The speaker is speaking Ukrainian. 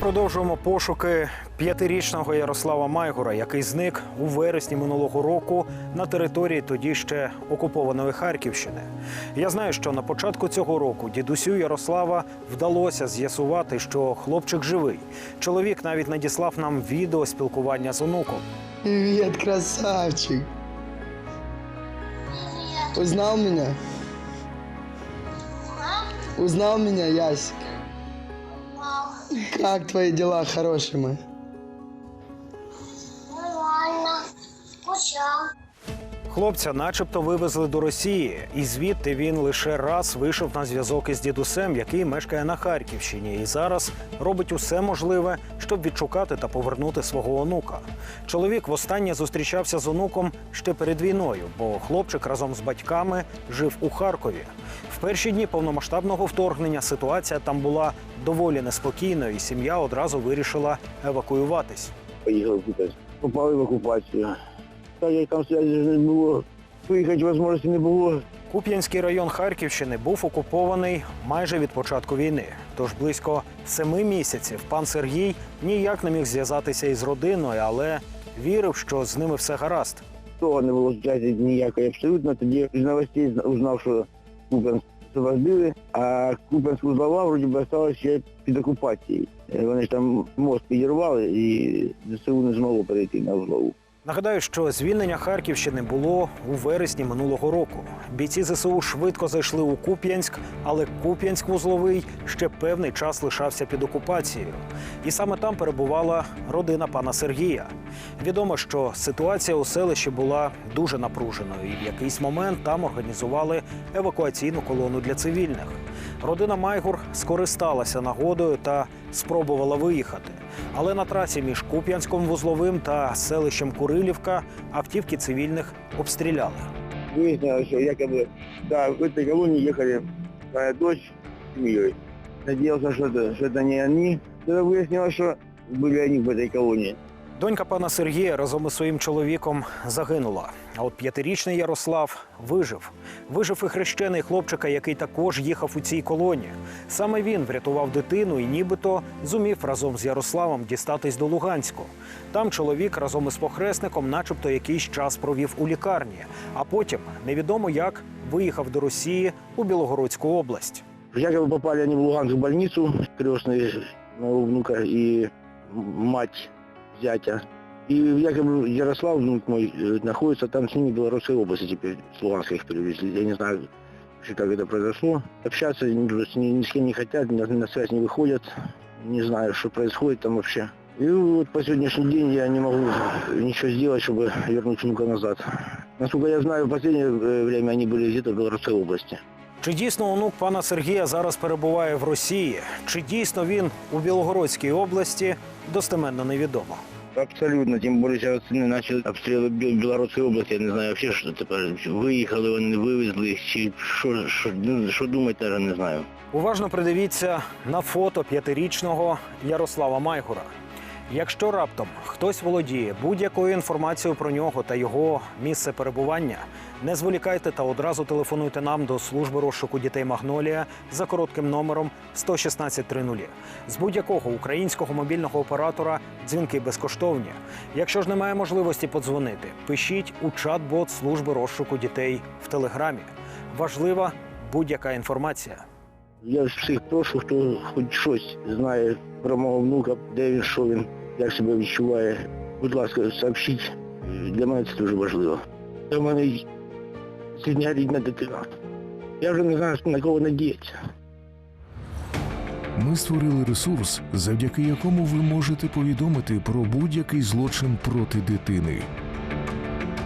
Продовжуємо пошуки п'ятирічного Ярослава Майгура, який зник у вересні минулого року на території тоді ще окупованої Харківщини. Я знаю, що на початку цього року дідусю Ярослава вдалося з'ясувати, що хлопчик живий. Чоловік навіть надіслав нам відео спілкування з онуком. Привет, красавчик. Узнал меня? Узнал меня, Ясик? Как твои дела, хороший мой? Хлопця, начебто, вивезли до Росії, і звідти він лише раз вийшов на зв'язок із дідусем, який мешкає на Харківщині, і зараз робить усе можливе, щоб відшукати та повернути свого онука. Чоловік востаннє зустрічався з онуком ще перед війною, бо хлопчик разом з батьками жив у Харкові. В перші дні повномасштабного вторгнення ситуація там була доволі неспокійною, і сім'я одразу вирішила евакуюватись. поїхав кудись. Попали в окупацію. Та як там не було. Виїхати можливості не було. Куп'янський район Харківщини був окупований майже від початку війни. Тож близько семи місяців пан Сергій ніяк не міг зв'язатися із родиною, але вірив, що з ними все гаразд. Того не було зв'язку ніякої абсолютно. Тоді з новостей узнав, що Купенськ освободили, а Купенськ узлова вроді би залишилася ще під окупацією. Вони ж там мост підірвали і ЗСУ не змогло перейти на узлову. Нагадаю, що звільнення Харківщини було у вересні минулого року. Бійці ЗСУ швидко зайшли у Куп'янськ, але Куп'янськ вузловий ще певний час лишався під окупацією. І саме там перебувала родина пана Сергія. Відомо, що ситуація у селищі була дуже напруженою, і в якийсь момент там організували евакуаційну колону для цивільних. Родина Майгур скористалася нагодою та спробувала виїхати. Але на трасі між Куп'янськом вузловим та селищем Курилівка автівки цивільних обстріляли. Выяснилось, что якобы, да, в этой колонии ехали моя дочь с семьей. Надеялся, что это, что это не они. Тогда выяснилось, что были они в этой колонии. Донька пана Сергія разом із своїм чоловіком загинула. А от п'ятирічний Ярослав вижив. Вижив і хрещений хлопчика, який також їхав у цій колоні. Саме він врятував дитину і нібито зумів разом з Ярославом дістатись до Луганську. Там чоловік разом із похресником, начебто, якийсь час провів у лікарні, а потім невідомо як виїхав до Росії у Білогородську область. Якобы попали они в Луганскую больницу, крестные моего внука и мать зятя. И якобы Ярослав, внук мой, э, находится там с ними в Белорусской области теперь, с их перевезли. Я не знаю, как это произошло. Общаться ни- ни с кем не хотят, на, на связь не выходят. Не знаю, что происходит там вообще. И вот по сегодняшний день я не могу ничего сделать, чтобы вернуть внука назад. Насколько я знаю, в последнее э, время они были где-то в Белорусской области. Чи дійсно онук пана Сергія зараз перебуває в Росії? Чи дійсно він у Білогородській області? Достеменно невідомо. Абсолютно, тем более сейчас вони начали обстріли Бі- Білоруської області, я не знаю вообще, що тепер. Виїхали, вони вивезли їх, чи що, що, ну, що думати, теж не знаю. Уважно придивіться на фото п'ятирічного Ярослава Майгура. Якщо раптом хтось володіє будь-якою інформацією про нього та його місце перебування, не зволікайте та одразу телефонуйте нам до служби розшуку дітей Магнолія за коротким номером 11630. З будь-якого українського мобільного оператора дзвінки безкоштовні. Якщо ж немає можливості подзвонити, пишіть у чат-бот служби розшуку дітей в телеграмі. Важлива будь-яка інформація. Я всіх прошу, хто хоч щось знає про мого внука, де він, що він, як себе відчуває. Будь ласка, сообщіть. Для мене це дуже важливо. У мене сьогодні рідна дитина. Я вже не знаю, на кого надіятися. Ми створили ресурс, завдяки якому ви можете повідомити про будь-який злочин проти дитини.